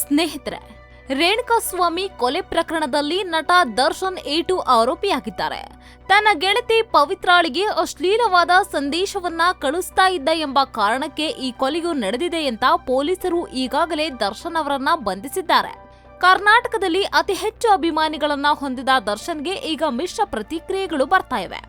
ಸ್ನೇಹಿತರೆ, ರೇಣುಕಾಸ್ವಾಮಿ ಕೊಲೆ ಪ್ರಕರಣದಲ್ಲಿ ನಟ ದರ್ಶನ್ ಏಟು ಆರೋಪಿಯಾಗಿದ್ದಾರೆ. ತನ್ನ ಗೆಳತಿ ಪವಿತ್ರಾಳಿಗೆ ಅಶ್ಲೀಲವಾದ ಸಂದೇಶವನ್ನ ಕಳಿಸ್ತಾ ಇದ್ದ ಎಂಬ ಕಾರಣಕ್ಕೆ ಈ ಕೊಲೆಯು ನಡೆದಿದೆ ಅಂತ ಪೊಲೀಸರು ಈಗಾಗಲೇ ದರ್ಶನ್ ಅವರನ್ನ ಬಂಧಿಸಿದ್ದಾರೆ. ಕರ್ನಾಟಕದಲ್ಲಿ ಅತಿ ಹೆಚ್ಚು ಅಭಿಮಾನಿಗಳನ್ನ ಹೊಂದಿದ ದರ್ಶನ್ಗೆ ಈಗ ಮಿಶ್ರ ಪ್ರತಿಕ್ರಿಯೆಗಳು ಬರ್ತಾ ಇವೆ.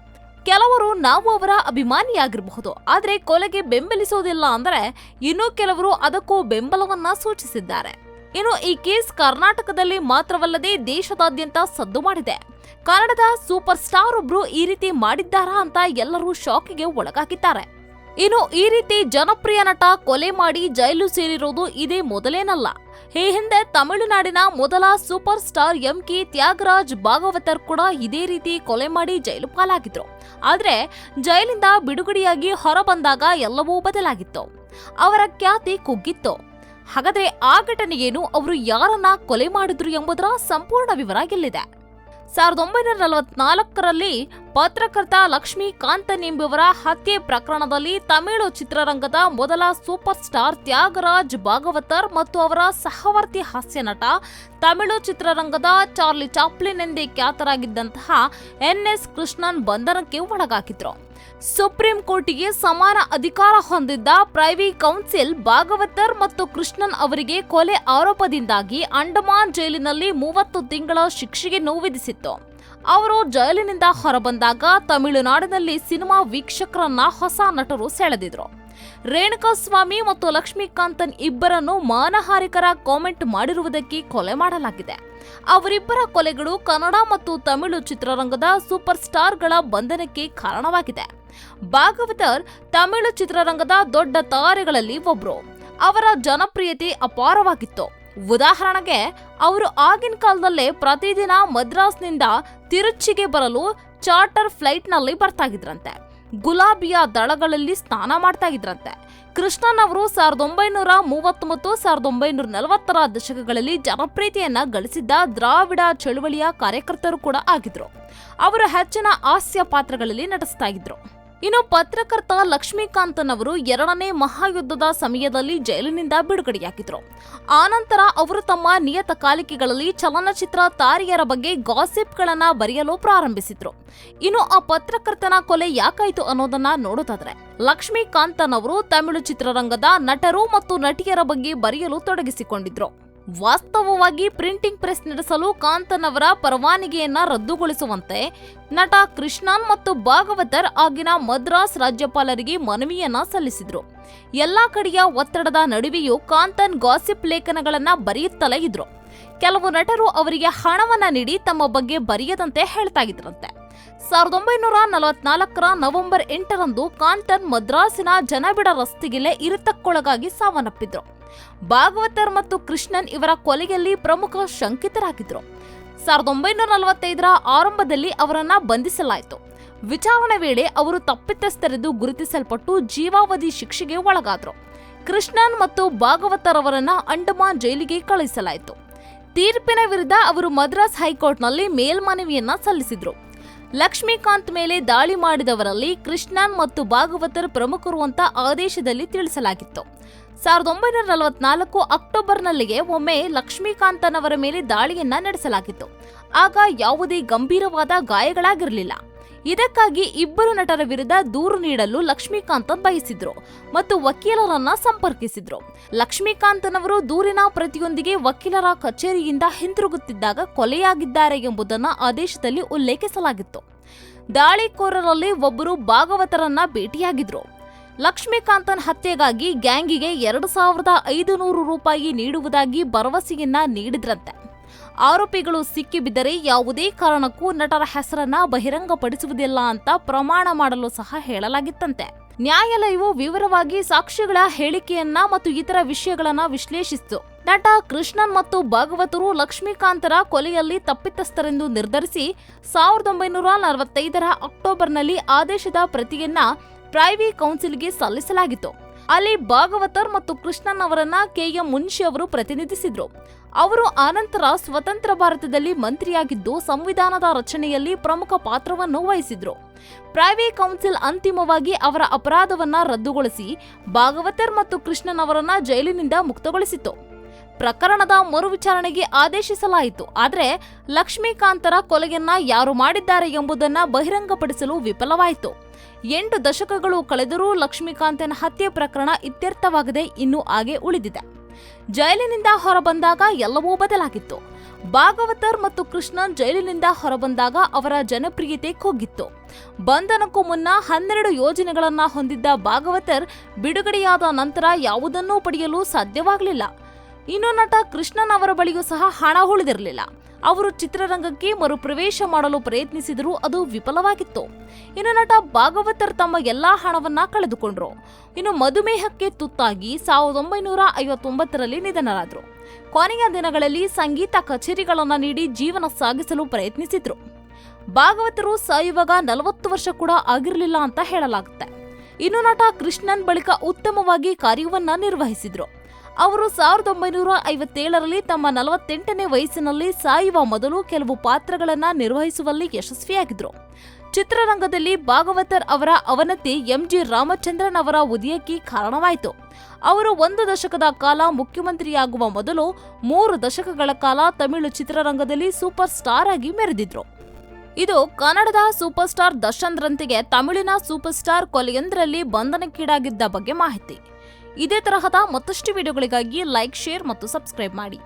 ಕೆಲವರು ನಾವು ಅವರ ಅಭಿಮಾನಿಯಾಗಿರಬಹುದು, ಆದರೆ ಕೊಲೆಗೆ ಬೆಂಬಲಿಸೋದಿಲ್ಲ ಅಂದರೆ ಇನ್ನೂ ಕೆಲವರು ಅದಕ್ಕೂ ಬೆಂಬಲವನ್ನ ಸೂಚಿಸಿದ್ದಾರೆ. ಇನ್ನು ಈ ಕೇಸ್ ಕರ್ನಾಟಕದಲ್ಲಿ ಮಾತ್ರವಲ್ಲದೆ ದೇಶದಾದ್ಯಂತ ಸದ್ದು ಮಾಡಿದೆ. ಕನ್ನಡದ ಸೂಪರ್ ಸ್ಟಾರ್ ಒಬ್ರು ಈ ರೀತಿ ಮಾಡಿದ್ದಾರಾ ಅಂತ ಎಲ್ಲರೂ ಶಾಕಿಗೆ ಒಳಗಾಗಿದ್ದಾರೆ. ಇನ್ನು ಈ ರೀತಿ ಜನಪ್ರಿಯ ನಟ ಕೊಲೆ ಮಾಡಿ ಜೈಲು ಸೇರಿರೋದು ಇದೇ ಮೊದಲೇನಲ್ಲ. ಈ ಹಿಂದೆ ತಮಿಳುನಾಡಿನ ಮೊದಲ superstar M K Thyagaraja Bhagavathar ಕೂಡ ಇದೇ ರೀತಿ ಕೊಲೆ ಮಾಡಿ ಜೈಲು ಪಾಲಾಗಿದ್ರು. ಆದ್ರೆ ಜೈಲಿಂದ ಬಿಡುಗಡೆಯಾಗಿ ಹೊರಬಂದಾಗ ಎಲ್ಲವೂ ಬದಲಾಗಿತ್ತು. ಅವರ ಖ್ಯಾತಿ ಕುಗ್ಗಿತ್ತು. ಹಾಗಾದ್ರೆ ಆ ಘಟನೆ ಏನು? ಅವರು ಯಾರನ್ನ ಕೊಲೆ ಮಾಡಿದ್ರು ಎಂಬುದರ ಸಂಪೂರ್ಣ ವಿವರ ಎಲ್ಲಿದೆ ಸಾವಿರದ ಒಂಬೈನೂರ ನಲವತ್ನಾಲ್ಕರಲ್ಲಿ ಪತ್ರಕರ್ತ ಲಕ್ಷ್ಮೀಕಾಂತನ್ ಎಂಬುವರ ಹತ್ಯೆ ಪ್ರಕರಣದಲ್ಲಿ ತಮಿಳು ಚಿತ್ರರಂಗದ ಮೊದಲ ಸೂಪರ್ ಸ್ಟಾರ್ ತ್ಯಾಗರಾಜ್ ಭಾಗವತರ್ ಮತ್ತು ಅವರ ಸಹವರ್ತಿ ಹಾಸ್ಯ ನಟ ತಮಿಳು ಚಿತ್ರರಂಗದ ಚಾರ್ಲಿ ಚಾಪ್ಲಿನ್ ಎಂದೇ ಖ್ಯಾತರಾಗಿದ್ದಂತಹ ಎನ್ ಎಸ್ ಕೃಷ್ಣನ್ ಬಂಧನಕ್ಕೆ ಒಳಗಾಗಿದ್ರು. ಸುಪ್ರೀಂ ಕೋರ್ಟಿಗೆ ಸಮಾನ ಅಧಿಕಾರ ಹೊಂದಿದ್ದ ಪ್ರೈವಿ ಕೌನ್ಸಿಲ್ ಭಾಗವತರ್ ಮತ್ತು ಕೃಷ್ಣನ್ ಅವರಿಗೆ ಕೊಲೆ ಆರೋಪದಿಂದಾಗಿ ಅಂಡಮಾನ್ ಜೈಲಿನಲ್ಲಿ ಮೂವತ್ತು ತಿಂಗಳ ಶಿಕ್ಷೆಗೆ ನೋವು ವಿಧಿಸಿತ್ತು ಅವರು ಜೈಲಿನಿಂದ ಹೊರಬಂದಾಗ ತಮಿಳುನಾಡಿನಲ್ಲಿ ಸಿನಿಮಾ ವೀಕ್ಷಕರನ್ನ ಹೊಸ ನಟರು ಸೆಳೆದಿದ್ರು. ರೇಣುಕಾಸ್ವಾಮಿ ಮತ್ತು ಲಕ್ಷ್ಮೀಕಾಂತನ್ ಇಬ್ಬರನ್ನು ಮಾನಹಾರಿಕರ ಕಾಮೆಂಟ್ ಮಾಡಿರುವುದಕ್ಕೆ ಕೊಲೆ ಮಾಡಲಾಗಿದೆ. ಅವರಿಬ್ಬರ ಕೊಲೆಗಳು ಕನ್ನಡ ಮತ್ತು ತಮಿಳು ಚಿತ್ರರಂಗದ ಸೂಪರ್ ಸ್ಟಾರ್ಗಳ ಬಂಧನಕ್ಕೆ ಕಾರಣವಾಗಿದೆ. ಭಾಗವತರ್ ತಮಿಳು ಚಿತ್ರರಂಗದ ದೊಡ್ಡ ತಾರೆಗಳಲ್ಲಿ ಒಬ್ರು. ಅವರ ಜನಪ್ರಿಯತೆ ಅಪಾರವಾಗಿತ್ತು. ಉದಾಹರಣೆಗೆ, ಅವರು ಆಗಿನ ಕಾಲದಲ್ಲೇ ಪ್ರತಿದಿನ ಮದ್ರಾಸ್ನಿಂದ ತಿರುಚಿಗೆ ಬರಲು ಚಾರ್ಟರ್ ಫ್ಲೈಟ್ನಲ್ಲಿ ಬರ್ತಾಗಿದ್ರಂತೆ ಗುಲಾಬಿಯ ದಳಗಳಲ್ಲಿ ಸ್ನಾನ ಮಾಡ್ತಾ ಇದ್ರಂತೆ. ಕೃಷ್ಣನ್ ಅವರು ಸಾವಿರದ ಒಂಬೈನೂರ ಮೂವತ್ತೊಂಬತ್ತು ಸಾವಿರದ ಒಂಬೈನೂರ ನಲವತ್ತರ ದಶಕಗಳಲ್ಲಿ ಜನಪ್ರಿಯತೆಯನ್ನ ಗಳಿಸಿದ್ದ ದ್ರಾವಿಡ ಚಳುವಳಿಯ ಕಾರ್ಯಕರ್ತರು ಕೂಡ ಆಗಿದ್ರು. ಅವರು ಹೆಚ್ಚಿನ ಹಾಸ್ಯ ಪಾತ್ರಗಳಲ್ಲಿ ನಟಿಸ್ತಾ ಇದ್ರು. ಇನ್ನು ಪತ್ರಕರ್ತ ಲಕ್ಷ್ಮೀಕಾಂತನವರು ಎರಡನೇ ಮಹಾಯುದ್ಧದ ಸಮಯದಲ್ಲಿ ಜೈಲಿನಿಂದ ಬಿಡುಗಡೆಯಾಗಿದ್ರು. ಆನಂತರ ಅವರು ತಮ್ಮ ನಿಯತಕಾಲಿಕೆಗಳಲ್ಲಿ ಚಲನಚಿತ್ರ ತಾರಿಯರ ಬಗ್ಗೆ ಗಾಸಿಪ್ಗಳನ್ನ ಬರೆಯಲು ಪ್ರಾರಂಭಿಸಿದ್ರು. ಇನ್ನು ಆ ಪತ್ರಕರ್ತನ ಕೊಲೆ ಯಾಕಾಯ್ತು ಅನ್ನೋದನ್ನ ನೋಡೋದಾದ್ರೆ ಲಕ್ಷ್ಮೀಕಾಂತನ್ ಅವರು ತಮಿಳು ಚಿತ್ರರಂಗದ ನಟರು ಮತ್ತು ನಟಿಯರ ಬಗ್ಗೆ ಬರೆಯಲು ತೊಡಗಿಸಿಕೊಂಡಿದ್ರು. ವಾಸ್ತವವಾಗಿ ಪ್ರಿಂಟಿಂಗ್ ಪ್ರೆಸ್ ನಡೆಸಲು ಕಾಂತನ್ ಅವರ ಪರವಾನಗಿಯನ್ನ ರದ್ದುಗೊಳಿಸುವಂತೆ ನಟ ಕೃಷ್ಣನ್ ಮತ್ತು ಭಾಗವತರ್ ಆಗಿನ ಮದ್ರಾಸ್ ರಾಜ್ಯಪಾಲರಿಗೆ ಮನವಿಯನ್ನ ಸಲ್ಲಿಸಿದ್ರು. ಎಲ್ಲಾ ಕಡೆಯ ಒತ್ತಡದ ನಡುವೆಯೂ ಕಾಂತನ್ ಗಾಸಿಪ್ ಲೇಖನಗಳನ್ನ ಬರೆಯುತ್ತಲೇ ಇದ್ರು. ಕೆಲವು ನಟರು ಅವರಿಗೆ ಹಣವನ್ನ ನೀಡಿ ತಮ್ಮ ಬಗ್ಗೆ ಬರೆಯದಂತೆ ಹೇಳ್ತಾ ಇದ್ರಂತೆ. ಸಾವಿರದ ಒಂಬೈನೂರ ನಲವತ್ನಾಲ್ಕರ ನವೆಂಬರ್ ಎಂಟರಂದು ಕಾಂತನ್ ಮದ್ರಾಸಿನ ಜನಬಿಡ ರಸ್ತೆಗಿಲೆ ಇರಿತಕ್ಕೊಳಗಾಗಿ ಸಾವನ್ನಪ್ಪಿದ್ರು. ಭಾಗವತರ್ ಮತ್ತು ಕೃಷ್ಣನ್ ಇವರ ಕೊಲೆಯಲ್ಲಿ ಪ್ರಮುಖ ಶಂಕಿತರಾಗಿದ್ರು. ಸಾವಿರದ ಒಂಬೈನೂರ ನಲವತ್ತೈದರ ಆರಂಭದಲ್ಲಿ ಅವರನ್ನ ಬಂಧಿಸಲಾಯಿತು. ವಿಚಾರಣೆ ವೇಳೆ ಅವರು ತಪ್ಪಿತಸ್ಥರೆಂದು ಗುರುತಿಸಲ್ಪಟ್ಟು ಜೀವಾವಧಿ ಶಿಕ್ಷೆಗೆ ಒಳಗಾದ್ರು. ಕೃಷ್ಣನ್ ಮತ್ತು ಭಾಗವತರ್ ಅವರನ್ನ ಅಂಡಮಾನ್ ಜೈಲಿಗೆ ಕಳುಹಿಸಲಾಯಿತು. ತೀರ್ಪಿನ ವಿರುದ್ಧ ಅವರು ಮದ್ರಾಸ್ ಹೈಕೋರ್ಟ್ನಲ್ಲಿ ಮೇಲ್ಮನವಿಯನ್ನ ಸಲ್ಲಿಸಿದ್ರು. ಲಕ್ಷ್ಮೀಕಾಂತ್ ಮೇಲೆ ದಾಳಿ ಮಾಡಿದವರಲ್ಲಿ ಕೃಷ್ಣನ್ ಮತ್ತು ಭಾಗವತರ್ ಪ್ರಮುಖರು ಅಂತ ಆದೇಶದಲ್ಲಿ ತಿಳಿಸಲಾಗಿತ್ತು. ಸಾವಿರದ ಒಂಬೈನೂರ ನಲವತ್ನಾಲ್ಕು ಅಕ್ಟೋಬರ್ನಲ್ಲಿಯೇ ಒಮ್ಮೆ ಲಕ್ಷ್ಮೀಕಾಂತನವರ ಮೇಲೆ ದಾಳಿಯನ್ನ ನಡೆಸಲಾಗಿತ್ತು. ಆಗ ಯಾವುದೇ ಗಂಭೀರವಾದ ಗಾಯಗಳಾಗಿರಲಿಲ್ಲ. ಇದಕ್ಕಾಗಿ ಇಬ್ಬರು ನಟರ ವಿರುದ್ಧ ದೂರು ನೀಡಲು ಲಕ್ಷ್ಮೀಕಾಂತನ್ ಬಯಸಿದ್ರು ಮತ್ತು ವಕೀಲರನ್ನ ಸಂಪರ್ಕಿಸಿದ್ರು. ಲಕ್ಷ್ಮೀಕಾಂತನವರು ದೂರಿನ ಪ್ರತಿಯೊಂದಿಗೆ ವಕೀಲರ ಕಚೇರಿಯಿಂದ ಹಿಂತಿರುಗುತ್ತಿದ್ದಾಗ ಕೊಲೆಯಾಗಿದ್ದಾರೆ ಎಂಬುದನ್ನು ಆದೇಶದಲ್ಲಿ ಉಲ್ಲೇಖಿಸಲಾಗಿತ್ತು. ದಾಳಿಕೋರರಲ್ಲಿ ಒಬ್ಬರು ಭಾಗವತರನ್ನ ಭೇಟಿಯಾಗಿದ್ರು. ಲಕ್ಷ್ಮೀಕಾಂತನ್ ಹತ್ಯೆಗಾಗಿ ಗ್ಯಾಂಗಿಗೆ ಎರಡು ಸಾವಿರದ ಐದು ನೂರು ರೂಪಾಯಿ ನೀಡುವುದಾಗಿ ಭರವಸೆಯನ್ನ ನೀಡಿದ್ರಂತೆ. ಆರೋಪಿಗಳು ಸಿಕ್ಕಿಬಿದ್ದರೆ ಯಾವುದೇ ಕಾರಣಕ್ಕೂ ನಟರ ಹೆಸರನ್ನ ಬಹಿರಂಗಪಡಿಸುವುದಿಲ್ಲ ಅಂತ ಪ್ರಮಾಣ ಮಾಡಲು ಸಹ ಹೇಳಲಾಗಿತ್ತಂತೆ. ನ್ಯಾಯಾಲಯವು ವಿವರವಾಗಿ ಸಾಕ್ಷಿಗಳ ಹೇಳಿಕೆಯನ್ನ ಮತ್ತು ಇತರ ವಿಷಯಗಳನ್ನ ವಿಶ್ಲೇಷಿಸಿತು. ನಟ ಕೃಷ್ಣನ್ ಮತ್ತು ಭಾಗವತರು ಲಕ್ಷ್ಮೀಕಾಂತರ ಕೊಲೆಯಲ್ಲಿ ತಪ್ಪಿತಸ್ಥರೆಂದು ನಿರ್ಧರಿಸಿ ಸಾವಿರದ ಒಂಬೈನೂರ ನಲವತ್ತೈದರ ಅಕ್ಟೋಬರ್ನಲ್ಲಿ ಆದೇಶದ ಪ್ರತಿಯನ್ನ ಪ್ರೈವಿ ಕೌನ್ಸಿಲ್ಗೆ ಸಲ್ಲಿಸಲಾಗಿತ್ತು. ಅಲ್ಲಿ ಭಾಗವತರ್ ಮತ್ತು ಕೃಷ್ಣನ್ ಅವರನ್ನ ಕೆಎಂ ಮುನ್ಷಿ ಅವರು ಪ್ರತಿನಿಧಿಸಿದ್ರು. ಅವರು ಆನಂತರ ಸ್ವತಂತ್ರ ಭಾರತದಲ್ಲಿ ಮಂತ್ರಿಯಾಗಿದ್ದು ಸಂವಿಧಾನದ ರಚನೆಯಲ್ಲಿ ಪ್ರಮುಖ ಪಾತ್ರವನ್ನು ವಹಿಸಿದ್ರು. ಪ್ರೈವಿ ಕೌನ್ಸಿಲ್ ಅಂತಿಮವಾಗಿ ಅವರ ಅಪರಾಧವನ್ನ ರದ್ದುಗೊಳಿಸಿ ಭಾಗವತರ್ ಮತ್ತು ಕೃಷ್ಣನ್ ಅವರನ್ನ ಜೈಲಿನಿಂದ ಮುಕ್ತಗೊಳಿಸಿತು ಪ್ರಕರಣದ ಮರು ವಿಚಾರಣೆಗೆ ಆದೇಶಿಸಲಾಯಿತು. ಆದರೆ ಲಕ್ಷ್ಮೀಕಾಂತರ ಕೊಲೆಯನ್ನ ಯಾರು ಮಾಡಿದ್ದಾರೆ ಎಂಬುದನ್ನು ಬಹಿರಂಗಪಡಿಸಲು ವಿಫಲವಾಯಿತು. ಎಂಟು ದಶಕಗಳು ಕಳೆದರೂ ಲಕ್ಷ್ಮೀಕಾಂತನ ಹತ್ಯೆ ಪ್ರಕರಣ ಇತ್ಯರ್ಥವಾಗದೆ ಇನ್ನೂ ಹಾಗೆ ಉಳಿದಿದೆ. ಜೈಲಿನಿಂದ ಹೊರಬಂದಾಗ ಎಲ್ಲವೂ ಬದಲಾಗಿತ್ತು. ಭಾಗವತರ್ ಮತ್ತು ಕೃಷ್ಣನ್ ಜೈಲಿನಿಂದ ಹೊರಬಂದಾಗ ಅವರ ಜನಪ್ರಿಯತೆ ಕುಗ್ಗಿತ್ತು ಬಂಧನಕ್ಕೂ ಮುನ್ನ ಹನ್ನೆರಡು ಯೋಜನೆಗಳನ್ನ ಹೊಂದಿದ್ದ ಭಾಗವತರ್ ಬಿಡುಗಡೆಯಾದ ನಂತರ ಯಾವುದನ್ನೂ ಪಡೆಯಲು ಸಾಧ್ಯವಾಗಲಿಲ್ಲ. ಇನ್ನು ನಟ ಕೃಷ್ಣನ್ ಅವರ ಬಳಿಯೂ ಸಹ ಹಣ ಉಳಿದಿರಲಿಲ್ಲ. ಅವರು ಚಿತ್ರರಂಗಕ್ಕೆ ಮರುಪ್ರವೇಶ ಮಾಡಲು ಪ್ರಯತ್ನಿಸಿದರೂ ಅದು ವಿಫಲವಾಗಿತ್ತು. ಇನ್ನು ನಟ ಭಾಗವತರ್ ತಮ್ಮ ಎಲ್ಲಾ ಹಣವನ್ನ ಕಳೆದುಕೊಂಡ್ರು. ಇನ್ನು ಮಧುಮೇಹಕ್ಕೆ ತುತ್ತಾಗಿ ಸಾವಿರದ ಒಂಬೈನೂರ ಐವತ್ತೊಂಬತ್ತರಲ್ಲಿ ನಿಧನರಾದರು. ಕೊನೆಯ ದಿನಗಳಲ್ಲಿ ಸಂಗೀತ ಕಚೇರಿಗಳನ್ನು ನೀಡಿ ಜೀವನ ಸಾಗಿಸಲು ಪ್ರಯತ್ನಿಸಿದ್ರು. ಭಾಗವತರು ಸಾಯುವಾಗ ನಲವತ್ತು ವರ್ಷ ಕೂಡ ಆಗಿರಲಿಲ್ಲ ಅಂತ ಹೇಳಲಾಗುತ್ತೆ. ಇನ್ನು ನಟ ಕೃಷ್ಣನ್ ಬಳಿಕ ಉತ್ತಮವಾಗಿ ಕಾರ್ಯವನ್ನ ನಿರ್ವಹಿಸಿದ್ರು. ಅವರು ಸಾವಿರದ ಒಂಬೈನೂರ ಐವತ್ತೇಳರಲ್ಲಿ ತಮ್ಮ ನಲವತ್ತೆಂಟನೇ ವಯಸ್ಸಿನಲ್ಲಿ ಸಾಯುವ ಮೊದಲು ಕೆಲವು ಪಾತ್ರಗಳನ್ನ ನಿರ್ವಹಿಸುವಲ್ಲಿ ಯಶಸ್ವಿಯಾಗಿದ್ರು. ಚಿತ್ರರಂಗದಲ್ಲಿ ಭಾಗವತರ್ ಅವರ ಅವನತಿ ಎಂಜಿ ರಾಮಚಂದ್ರನ್ ಅವರ ಉದಯಕ್ಕೆ ಕಾರಣವಾಯಿತು. ಅವರು ಒಂದು ದಶಕದ ಕಾಲ ಮುಖ್ಯಮಂತ್ರಿಯಾಗುವ ಮೊದಲು ಮೂರು ದಶಕಗಳ ಕಾಲ ತಮಿಳು ಚಿತ್ರರಂಗದಲ್ಲಿ ಸೂಪರ್ ಸ್ಟಾರ್ ಆಗಿ ಮೆರೆದಿದ್ರು. ಇದು ಕನ್ನಡದ ಸೂಪರ್ ಸ್ಟಾರ್ ದರ್ಶನ್ ರಂತೆಗೆ ತಮಿಳಿನ ಸೂಪರ್ ಸ್ಟಾರ್ ಕೊಲೆಯೊಂದರಲ್ಲಿ ಬಂಧನಕ್ಕೀಡಾಗಿದ್ದ ಬಗ್ಗೆ ಮಾಹಿತಿ. ಇದೇ ತರಹದ ಮತ್ತಷ್ಟು ವಿಡಿಯೋಗಳಿಗಾಗಿ ಲೈಕ್ ಶೇರ್ ಮತ್ತು ಸಬ್ಸ್ಕ್ರೈಬ್ ಮಾಡಿ.